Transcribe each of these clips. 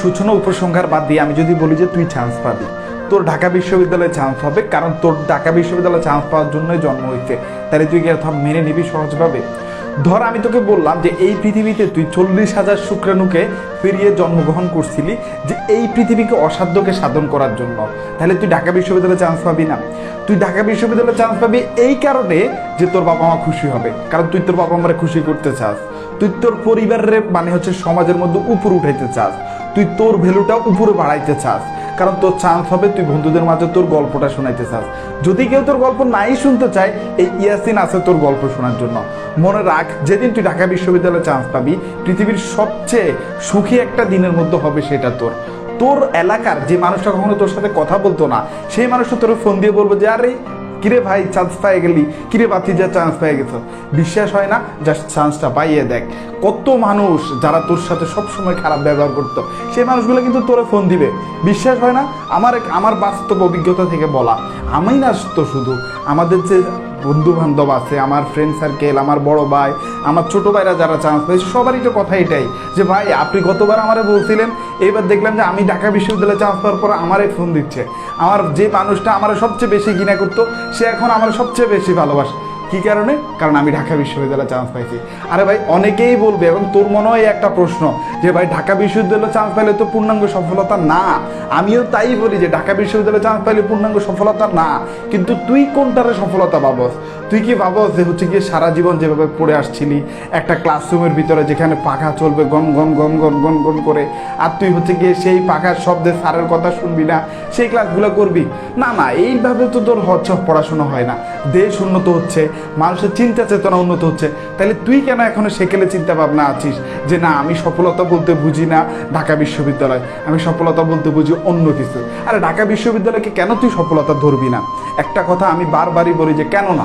সূচনা উপসংহার বাদ দিয়ে আমি যদি বলি যে তুই চান্স পাবি। তোর ঢাকা বিশ্ববিদ্যালয়ে চান্স হবে কারণ তোর ঢাকা বিশ্ববিদ্যালয়ে চান্স পাওয়ার জন্যই জন্ম হয়েছে। তাহলে তুই কি মেনে নিবি সহজভাবে ধর আমি তোকে বললাম যে এই পৃথিবীতে তুই চল্লিশ হাজার শুক্রাণুকে ফিরিয়ে জন্মগ্রহণ করছিলি যে এই পৃথিবীকে অসাধ্যকে সাধন করার জন্য। তাহলে তুই ঢাকা বিশ্ববিদ্যালয়ে চান্স পাবি না। তুই ঢাকা বিশ্ববিদ্যালয়ে চান্স পাবি এই কারণে যে তোর বাবা মা খুশি হবে। কারণ তুই তোর বাবা মারে খুশি করতে চাস। তুই তোর পরিবারের মানে হচ্ছে সমাজের মধ্যে উপর উঠাইতে চাস। তুই তোর ভ্যালুটা উপরে বাড়াইতে চাস। কারণ তোর চান্স হবে তুই বন্ধুদের মাঝে তোর গল্পটা শোনাইতে চাস। যদি কেউ তোর গল্প নাই শুনতে চায়, এই ইয়াসিন আছে তোর গল্প শোনার জন্য। মনে রাখ, যেদিন তুই ঢাকা বিশ্ববিদ্যালয়ে চান্স পাবি, পৃথিবীর সবচেয়ে সুখী একটা দিনের মধ্যে হবে সেটা তোর। তোর এলাকার যে মানুষটা কখনো তোর সাথে কথা বলতো না, সেই মানুষটা তোর ফোন দিয়ে বলব যে, আরে কিরে ভাই চান্স পাই গেলি? কিরে বাতি যা চান্স পাই গেছ? বিশ্বাস হয় না? জাস্ট চান্সটা পাইয়ে দেখ। কত মানুষ যারা তোর সাথে সবসময় খারাপ ব্যবহার করতো, সেই মানুষগুলো কিন্তু তোরে ফোন দিবে। বিশ্বাস হয় না? আমার আমার বাস্তব অভিজ্ঞতা থেকে বলা। আমি না তো শুধু, আমাদের যে বন্ধু বান্ধব আছে, আমার ফ্রেন্ড সার্কেল আমার বড় ভাই, আমার ছোট ভাইরা যারা চান্স পেয়েছে, সবারই তো কথা এটাই যে ভাই, আপনি গতবার আমারে বলছিলেন, এইবার দেখলাম যে আমি ঢাকা বিশ্ববিদ্যালয়ে চান্স পাওয়ার পর আমারে ফোন দিচ্ছে। আমার যে মানুষটা আমার সবচেয়ে বেশি ঘৃণা করতো, সে এখন আমার সবচেয়ে বেশি ভালোবাসে। কি কারণে? কারণ আমি ঢাকা বিশ্ববিদ্যালয়ে চান্স পাইছি। আরে ভাই, অনেকেই বলবে, এবং তোর মনে হয় একটা প্রশ্ন, যে ভাই, ঢাকা বিশ্ববিদ্যালয়ে চান্স পাইলে তো পূর্ণাঙ্গ সফলতা না। আমিও তাই বলি যে, ঢাকা বিশ্ববিদ্যালয়ে চান্স পাইলে পূর্ণাঙ্গ সফলতা না। কিন্তু তুই কোনটারে সফলতা ভাবস? তুই কি ভাবস যে হচ্ছে গিয়ে সারা জীবন যেভাবে পড়ে আসছিলি, একটা ক্লাসরুমের ভিতরে যেখানে পাখা চলবে গম গম গম গম গম গম করে, আর তুই হচ্ছে গিয়ে সেই পাখার শব্দে স্যারের কথা শুনবি না, সেই ক্লাসগুলো করবি? না না, এইভাবে তো তোর হচ্ছে পড়াশোনা হয় না। দেশ উন্নত হচ্ছে মানুষের চিন্তা চেতনা উন্নত হচ্ছে। তাহলে তুই কেন এখনও সেকেলে চিন্তা ভাবনা আছিস? যে না, আমি সফলতা বলতে বুঝি না ঢাকা বিশ্ববিদ্যালয়। আমি সফলতা বলতে বুঝি অন্য কিছু। আরে ঢাকা বিশ্ববিদ্যালয়কে কেন তুই সফলতা ধরবি না? একটা কথা আমি বারবারই বলি যে কেন না?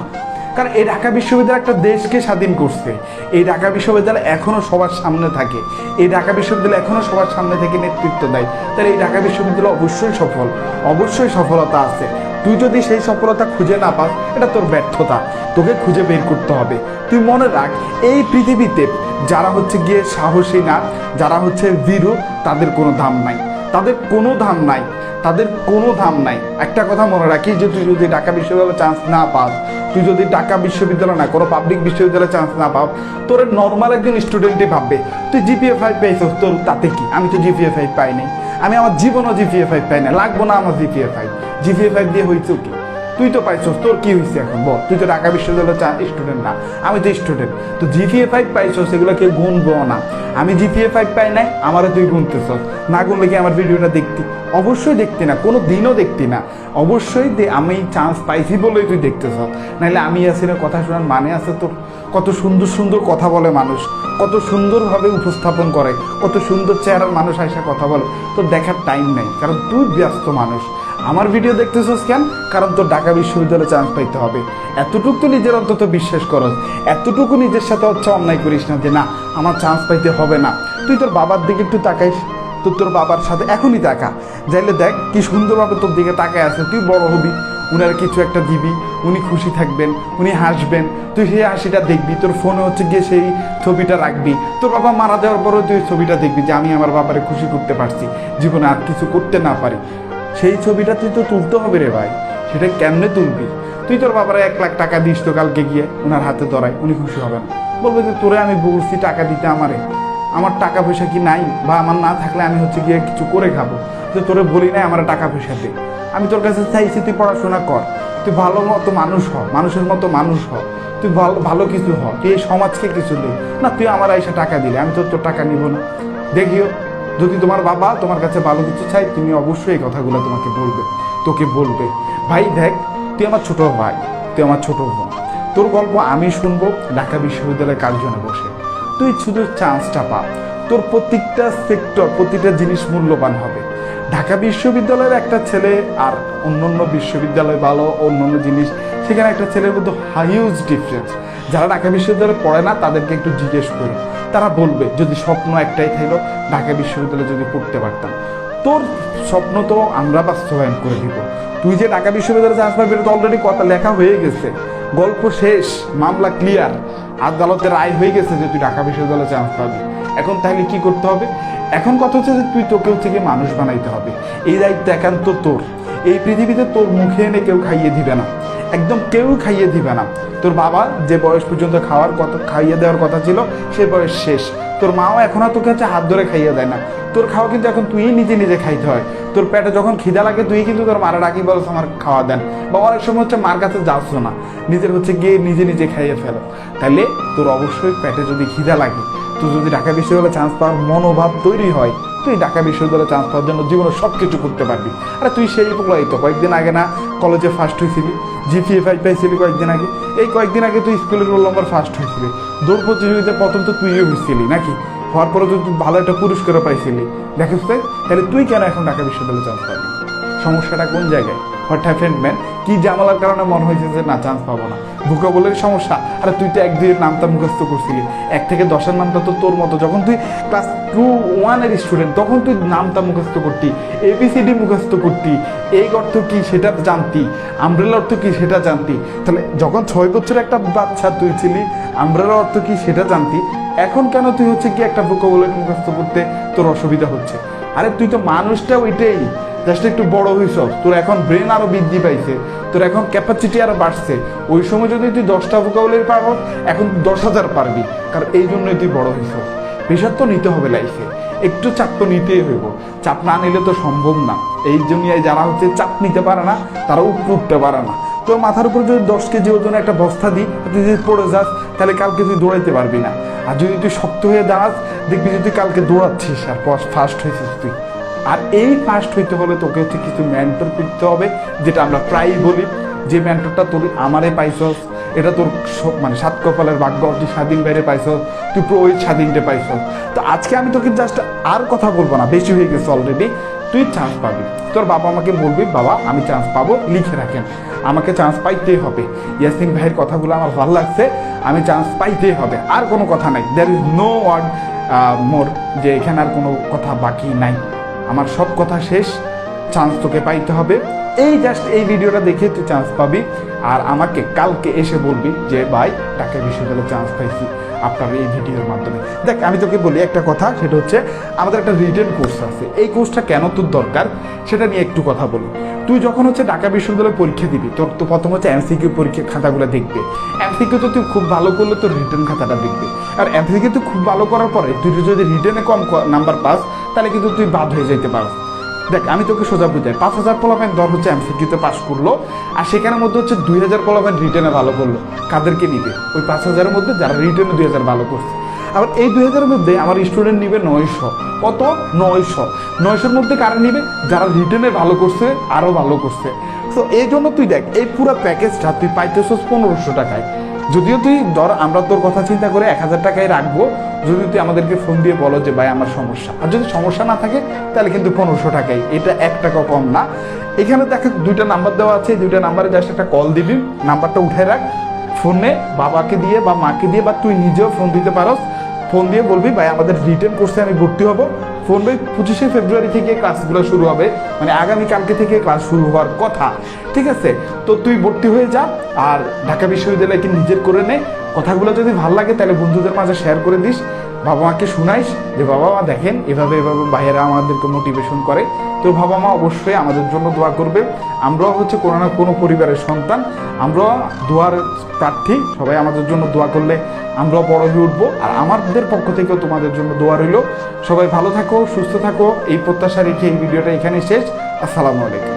কারণ এই ঢাকা বিশ্ববিদ্যালয় একটা দেশকে স্বাধীন করছে। এই ঢাকা বিশ্ববিদ্যালয় এখনও সবার সামনে থাকে। এই ঢাকা বিশ্ববিদ্যালয় এখনও সবার সামনে থেকে নেতৃত্ব দেয়। তাহলে এই ঢাকা বিশ্ববিদ্যালয় অবশ্যই সফল, অবশ্যই সফলতা আছে। তুই যদি সেই সফলতা খুঁজে না পাস, এটা তোর ব্যর্থতা। তোকে খুঁজে বের করতে হবে। তুই মনে রাখ, এই পৃথিবীতে যারা হচ্ছে গিয়ে সাহসী না, যারা হচ্ছে ভীরু, তাদের কোনো দাম নাই। তাদের কোনো দাম নাই। তাদের কোনো দাম নাই। একটা কথা মনে রাখি যে তুই যদি ঢাকা বিশ্ববিদ্যালয়ে চান্স না পাস তুই যদি ঢাকা বিশ্ববিদ্যালয় না, কোনো পাবলিক বিশ্ববিদ্যালয়ে চান্স না পাও, তোর নর্মাল একজন স্টুডেন্টই ভাববে, তুই জিপিএ ফাইভ পেয়েছিস তোর তাতে কি? আমি তো জিপিএ ফাইভ পাইনি আমি আমার জীবনও জিপিএ ফাইভ পাই না লাগবো না আমার জিপিএ ফাইভ জিপিএ ফাইভ দিয়ে হয়েছে কি? তুই তো পাইছস, তোর কি হয়েছে এখন? বল, তুই তো ঢাকা বিশ্ববিদ্যালয়ের স্টুডেন্ট না। আমি তো স্টুডেন্ট তো জিপিএ ফাইভ পাইছস সেগুলো কেউ গুনবো না। আমি জিপিএ ফাইভ পাই নাই, আমারও তুই গুনতেছস। না গুনলে কি আমার ভিডিওটা দেখতি? অবশ্যই দেখতি না, কোনো দিনও দেখতি না। অবশ্যই আমি চান্স পাইছি বলেই তুই দেখতেছ নাহলে আমি আসিনের কথা শোনার মানে আছে তোর? কত সুন্দর সুন্দর কথা বলে মানুষ। কত সুন্দরভাবে উপস্থাপন করে। কত সুন্দর চেহারার মানুষ আইসা কথা বলে। তোর দেখার টাইম নেই, কারণ তুই ব্যস্ত মানুষ। আমার ভিডিও দেখতেছিস কেন? কারণ তোর ঢাকা বিশ্ববিদ্যালয়ে চান্স পাইতে হবে। এতটুকু তো নিজের অন্তত বিশ্বাস করস। এতটুকু নিজের সাথে হচ্ছে অন্যায় করিস না যে, না, আমার চান্স পাইতে হবে না। তুই তোর বাবার দিকে একটু তাকাইস। তো তোর বাবার সাথে এখনই তাকা। যাইলে দেখ, কি সুন্দরভাবে তোর দিকে তাকায় আছে। তুই বড় হবি, উনার কিছু একটা দিবি, উনি খুশি থাকবেন, উনি হাসবেন। তুই সেই হাসিটা দেখবি, তোর ফোনে হচ্ছে গিয়ে সেই ছবিটা রাখবি। তোর বাবা মারা যাওয়ার পরেও তুই ছবিটা দেখবি যে, আমি আমার বাবারে খুশি করতে পারছি। জীবনে আর কিছু করতে না পারি। সেই ছবিটা তুই তো তুলতে হবে রে ভাই। সেটা কেমনে তুলবি? তুই তোর বাবারে এক লাখ টাকা দিস তো কালকে গিয়ে, ওনার হাতে ধরায়, উনি খুশি হবেন। বলবে যে, তোরে আমি বলছি টাকা দিতে আমারে। আমার টাকা পয়সা কি নাই? বা আমার না থাকলে আমি হচ্ছে গিয়ে কিছু করে খাব। যে তোরে বলি নাই আমার টাকা পয়সা দে। আমি তোর কাছে চাইছি তুই পড়াশোনা কর। তুই ভালো মতো মানুষ হ, মানুষের মতো মানুষ হ। তুই ভালো ভালো কিছু হ। তুই এই সমাজকে কিছু দে। না, তুই আমার এসে টাকা দিলে, আমি তোর তোর টাকা নিব না। দেখিও। যদি তোমার বাবা তোমার কাছে ভালো কিছু চাই তুমি অবশ্যই এই কথাগুলো তোমাকে বলবে, তোকে বলবে। ভাই, দেখ, তুই আমার ছোট ভাই, তুই আমার ছোট বোন। তোর গল্প আমি শুনব, ঢাকা বিশ্ববিদ্যালয়ের কার্জনে বসে। তুই শুধু চান্সটা পা। তোর প্রত্যেকটা সেক্টর প্রতিটা জিনিস মূল্যবান হবে। ঢাকা বিশ্ববিদ্যালয়ের একটা ছেলে আর অন্যান্য বিশ্ববিদ্যালয় ভালো অন্যান্য জিনিস, সেখানে একটা ছেলের মধ্যে হাইউজ ডিফারেন্স যারা ঢাকা বিশ্ববিদ্যালয়ে পড়ে না, তাদেরকে একটু জিজ্ঞেস করি। তারা বলবে, যদি স্বপ্ন একটাই থাকল ঢাকা বিশ্ববিদ্যালয়ে যদি পড়তে পারতাম। তোর স্বপ্ন তো আমরা বাস্তবায়ন করে দিব। তুই যে ঢাকা বিশ্ববিদ্যালয়ে চান্স পাবি এটা তো অলরেডি কথা লেখা হয়ে গেছে। গল্প শেষ, মামলা ক্লিয়ার আদালতের রায় হয়ে গেছে যে তুই ঢাকা বিশ্ববিদ্যালয়ে চান্স পাবি। এখন তাহলে কি করতে হবে? এখন কথা হচ্ছে যে তুই তোকেও থেকে মানুষ বানাইতে হবে। এই দায়িত্ব একান্ত তোর। এই পৃথিবীতে তোর মুখে এনে কেউ খাইয়ে দিবে না। একদম কেউ খাইয়ে দিবে না। তোর বাবা যে বয়স পর্যন্ত খাওয়ার কথা খাইয়ে দেওয়ার কথা ছিল, সে বয়স শেষ। তোর মাও এখন আর তোকে হচ্ছে হাত ধরে খাইয়ে দেয় না। তোর খাওয়া কিন্তু এখন তুই নিজে নিজে খাইতে হয়। তোর পেটে যখন খিদা লাগে, তুই কিন্তু তোর মারা ডাকি বলছ আমার খাওয়া দেন। বা অনেক সময় হচ্ছে মার কাছে যাচ্ছ না। নিজের হচ্ছে গিয়ে নিজে নিজে খাইয়ে ফেলো। তাহলে তোর অবশ্যই পেটে যদি খিদা লাগে তুই যদি ঢাকা বিশ্ববিদ্যালয়ে চান্স পাওয়ার মনোভাব তৈরি হয়। তুই ঢাকা বিশ্ববিদ্যালয়ে চান্স পাওয়ার জন্য জীবনে সব কিছু করতে পারবি। আরে তুই সেই পোলাই তো কয়েকদিন আগে না কলেজে ফার্স্ট হয়েছিলি জিপিএ ফাইভ পাইছিলি কয়েকদিন আগে। এই কয়েকদিন আগে তুই স্কুলের রোল নম্বর ফার্স্ট হয়েছিলি দৌড় প্রতিযোগিতায় প্রথম তো তুইও হয়েছিলি নাকি? হওয়ার পরে তুই ভালো একটা পুরস্কারও পাইছিলি। দেখিস তাই তাহলে তুই কেন এখন ঢাকা বিশ্ববিদ্যালয়ে চান্স পাবি? সমস্যাটা কোন জায়গায়? হোয়াট ম্যান কি জামালার কারণে মনে হয়েছে যে, না চান্স পাবো না। ভোকাবলের সমস্যা। আরে, তুই তো এক নামটা মুখস্থ করছিলি। এক থেকে দশের নামটা তো তোর মতো। যখন তুই ক্লাস টু ওয়ানের স্টুডেন্ট তখন তুই নামটা মুখস্থ করতি। এবিসিডি মুখস্থ করতি। এই অর্থ কি সেটা জানতি। আমব্রেলা অর্থ কি সেটা জানতি। তাহলে, যখন ছয় বছর একটা বাচ্চা তুই ছিলি আমব্রেলা অর্থ কি সেটা জানতি। এখন কেন তুই হচ্ছে কি একটা ভোকাবলের মুখস্থ করতে তোর অসুবিধা হচ্ছে? আরে, তুই তো মানুষটা ওইটাই। জাস্ট একটু বড় হইস তোর এখন ব্রেন আরও বৃদ্ধি পাইছে। তোর এখন ক্যাপাসিটি আরও বাড়ছে। ওই সময় যদি তুই দশটা ভোকাবলের পারব এখন দশ হাজার পারবি। কারণ এই জন্যই তুই বড় হইস প্রেশার তো নিতে হবে লাইফে। একটু চাপ তো নিতেই হইব। চাপ না নিলে তো সম্ভব না। এই দুনিয়ায় যারা হচ্ছে চাপ নিতে পারে না তারা উপরে উঠতে পারে না। তোর মাথার উপর যদি দশ কেজি ওজনে একটা বস্তা দিই তুই যদি পড়ে যাস, তাহলে কালকে তুই দৌড়াইতে পারবি না। আর যদি তুই শক্ত হয়ে দাঁড়াস, দেখবি যে তুই কালকে দৌড়াচ্ছিস আর ফার্স্ট হয়েছিস তুই। আর এই ফার্স্ট হইতে হলে তোকে হচ্ছে কিছু মেন্টর পেতে হবে, যেটা আমরা প্রায়ই বলি, যে মেন্টরটা তোর আমারে পাইছস, এটা তোর মানে সাত কপালের ভাগ্য তুই স্বাধীন বাইরে পাইছস, তুই প্রোহিত স্বাধীনটা পাইছস। তো আজকে আমি তোকে জাস্ট আর কথা বলব না, বেশি হয়ে গেছে অলরেডি তুই চান্স পাবি। তোর বাবা আমাকে বলবি, বাবা, আমি চান্স পাবো, লিখে রাখেন। আমাকে চান্স পাইতেই হবে। ইয়াসিন ভাইয়ের কথাগুলো আমার ভালো লাগছে, আমি চান্স পাইতেই হবে। আর কোনো কথা নাই। There is no word more যে এখানে আর কোনো কথা বাকি নাই। আমার সব কথা শেষ। চান্স তোকে পাইতে হবে। এই জাস্ট এই ভিডিওটা দেখে তুই চান্স পাবি। আর আমাকে কালকে এসে বলবি যে, ভাই, ঢাকা বিশ্ববিদ্যালয়ে চান্স পাইছি আপনার এই ভিডিওর মাধ্যমে। দেখ, আমি তোকে বলি একটা কথা, সেটা হচ্ছে আমাদের একটা রিটেন কোর্স আছে। এই কোর্সটা কেন তোর দরকার, সেটা নিয়ে একটু কথা বলি। তুই যখন হচ্ছে ঢাকা বিশ্ববিদ্যালয়ে পরীক্ষা দিবি, তোর তো প্রথম হচ্ছে এমসিকিউ পরীক্ষার খাতাগুলো দেখবে। এমসিকিউ তো তুই খুব ভালো করলে তোর রিটার্ন খাতাটা দেখবে। আর এমসিকিউ তুই খুব ভালো করার পরে, তুই যদি রিটার্নে কম নাম্বার পাস তাহলে কিন্তু তুই বাদ হয়ে যেতে পারস দেখ, আমি তোকে সোজা বুঝাই, পাঁচ হাজার পোলাপেন দর হচ্ছে এমসিকিউতে পাস করল, আর সেখানের মধ্যে হচ্ছে দুই হাজার পোলাপেন রিটার্নে ভালো করল। কাদেরকে নিবে? ওই পাঁচ হাজারের মধ্যে যারা রিটার্নে দুই হাজার ভালো করছে। আবার এই দুই হাজারের মধ্যে আমার স্টুডেন্ট নিবে নয়শো। কত? নয়শো। নয়শোর মধ্যে কারা নিবে? যারা রিটার্নে ভালো করছে আরও ভালো করছে। তো এই জন্য তুই দেখ, এই পুরো প্যাকেজটা তুই পাইতেছস পনেরোশো টাকায়। যদিও তুই ধর, আমরা তোর কথা চিন্তা করে এক হাজার টাকায় রাখব, যদি তুই আমাদেরকে ফোন দিয়ে বলো যে, ভাই, আমার সমস্যা। আর যদি সমস্যা না থাকে, তাহলে কিন্তু পনেরোশো টাকাই এটা এক টাকা কম না। এখানে দেখে, দুইটা নাম্বার দেওয়া আছে দুইটা নাম্বারে জাস্ট একটা কল দিবি নাম্বারটা উঠে রাখ ফোনে বাবাকে দিয়ে বা মাকে দিয়ে বা তুই নিজেও ফোন দিতে পারস। ফোন দিয়ে বলবি, ভাই, আমাদের রিটার্ন কোর্সে আমি ভর্তি হব। ফোন ভাই পঁচিশে ফেব্রুয়ারি থেকে ক্লাসগুলো শুরু হবে মানে আগামী কালকে থেকে ক্লাস শুরু হওয়ার কথা। ঠিক আছে? তো তুই ভর্তি হয়ে যা আর ঢাকা বিশ্ববিদ্যালয়কে নিজের করে নে। কথাগুলো যদি ভালো লাগে তাহলে বন্ধুদের মাঝে শেয়ার করে দিস। বাবা মাকে শুনাইস যে বাবা মা দেখেন, এভাবে এভাবে ভাইয়েরা আমাদেরকে মোটিভেশন করে। তো বাবা মা অবশ্যই আমাদের জন্য দোয়া করবে। আমরাও হচ্ছে কোনো না কোনো পরিবারের সন্তান। আমরা দোয়ার প্রার্থী। সবাই আমাদের জন্য দোয়া করলে আমরাও বড় হয়ে উঠবো। আর আমাদের পক্ষ থেকেও তোমাদের জন্য দোয়া রইল। সবাই ভালো থাকো, সুস্থ থাকো। এই প্রত্যাশা রেখে এই ভিডিওটা এখানে শেষ। আসসালামু আলাইকুম।